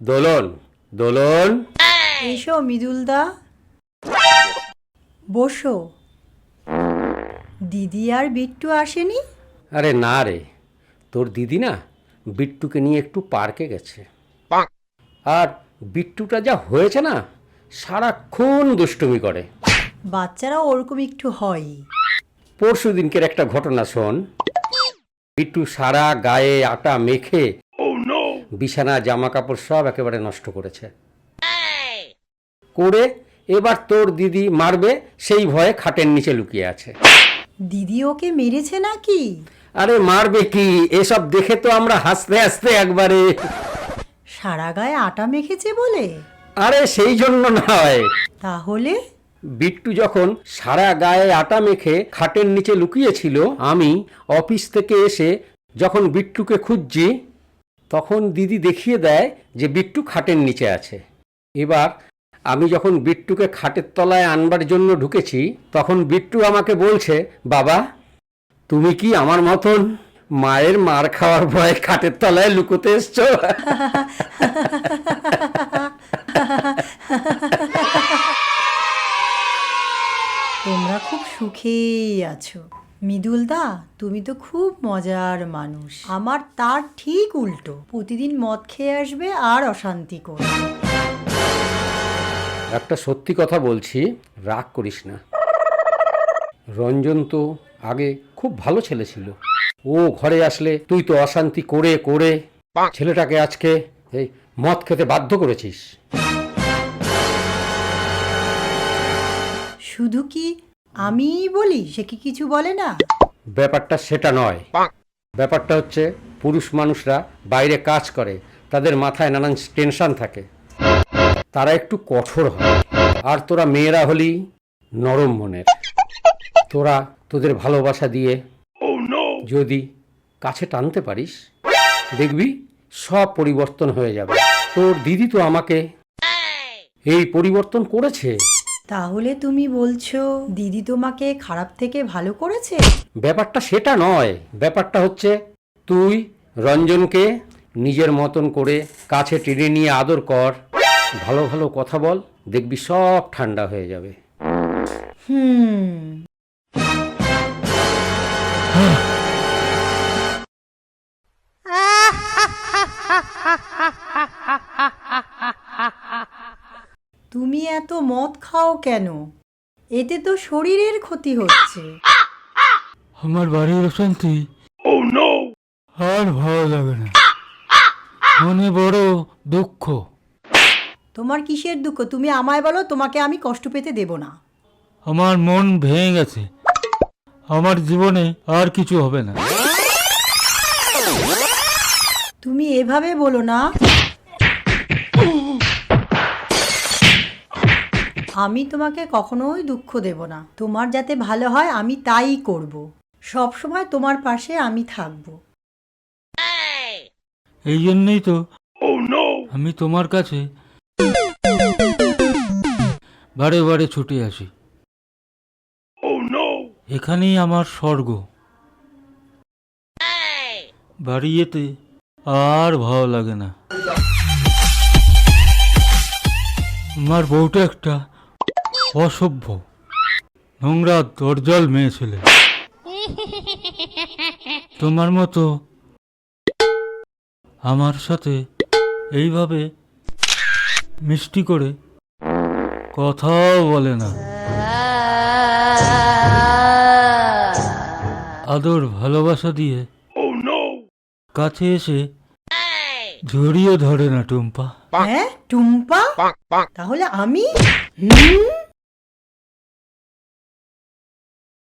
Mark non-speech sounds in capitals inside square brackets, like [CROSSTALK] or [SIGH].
দোলন দোলন। এসো মৃদুলদা। বসো। দিদি আর বিট্টু আসেনি? আরে না রে তোর দিদি না বিট্টুকে নিয়ে একটু পার্কে গেছে। আর বিট্টুটা যা হয়েছে না সারাক্ষণ দুষ্টুমি করে। বাচ্চারা ওরকম একটু হয়ই পরশু দিনকের একটা ঘটনা শোন। বিট্টু সারা গায়ে আটা মেখে বিছানা জামা কাপড় সব একেবারে নষ্ট করেছে। করে এবার তোর দিদি মারবে সেই ভয়ে খাটের নিচে লুকিয়ে আছে। দিদি ওকে মেরেছে নাকি? আরে মারবে কি? এসব দেখে তো আমরা হাসতে হাসতে একবারে। সারা গায়ে আটা মেখেছে বলে? আরে সেই জন্য নয়। তাহলে? বিট্টু যখন সারা গায়ে আটা মেখে খাটের নিচে লুকিয়েছিল আমি অফিস থেকে এসে যখন বিট্টুকে খুঁজছি তখন দিদি দেখিয়ে দেয় যে বিট্টু খাটের নিচে আছে। এবার আমি যখন বিট্টুকে খাটের তলায় আনবার জন্য ঢুকেছি, তখন বিট্টু আমাকে বলছে, বাবা, তুমি কি আমার মতন মায়ের মার খাওয়ার ভয়ে খাটের তলায় লুকোতে এসছো? তোমরা খুব সুখেই আছো। মৃদুলদা তুমি তো খুব মজার মানুষ। আমার তার ঠিক উল্টো। প্রতিদিন মদ খেয়ে আসবে আর অশান্তি করবে। একটা সত্যি কথা বলছি রাগ করিস না। রঞ্জন তো আগে খুব ভালো ছেলে ছিল। ও ঘরে আসলে তুই তো অশান্তি করে করে ছেলেটাকে আজকে এই মদ খেতে বাধ্য করেছিস। শুধু কি আমিই বলি সে কি কিছু বলে না? ব্যাপারটা সেটা নয়। ব্যাপারটা হচ্ছে পুরুষ মানুষরা বাইরে কাজ করে তাদের মাথায় নানান টেনশন থাকে। তারা একটু কঠোর হয়। আর তোরা মেয়েরা হলি নরম মনের। তোরা তোদের ভালোবাসা দিয়ে যদি কাছে টানতে পারিস দেখবি সব পরিবর্তন হয়ে যাবে। তোর দিদি তো আমাকে এই পরিবর্তন করেছে। তাহলে তুমি বলছো দিদি তোমাকে খারাপ থেকে ভালো করেছে? ব্যাপারটা সেটা নয়। ব্যাপারটা হচ্ছে তুই রঞ্জনকে নিজের মতন করে কাছে টেনে নিয়ে আদর কর। ভালো ভালো কথা বল দেখবি সব ঠান্ডা হয়ে যাবে। হুম। [LAUGHS] তুমি এত মদ খাও কেন? এতে তো শরীরের ক্ষতি হচ্ছে। আমার বাড়ির অশান্তি। আর ভালো লাগে না। মনে বড় দুঃখ। তোমার কিসের দুঃখ? তুমি আমায় বলো তোমাকে আমি কষ্ট পেতে দেব না। আমার মন ভেঙে গেছে। আমার জীবনে আর কিছু হবে না। তুমি এভাবে বলো না। আমি তোমাকে কখনোই দুঃখ দেব না। তোমার যাতে ভালো হয় আমি তাই করব। সব সময় তোমার পাশে আমি থাকব। এই জন্যই তো আমি তোমার কাছে বারে বারে ছুটে আসি। এখানেই আমার স্বর্গ। বাড়ি যেতে আর ভালো লাগে না। আমার বউটা একটা অসভ্য। নোংরা দরজল মেয়ে ছেলে। তোমার মতো আমার সাথে এইভাবে মিষ্টি করে কথাও বলে না। আদর ভালোবাসা দিয়ে কাছে এসে জড়িয়ে ধরে না টুম্পা। হ্যাঁ টুম্পা? তাহলে আমি? হুম?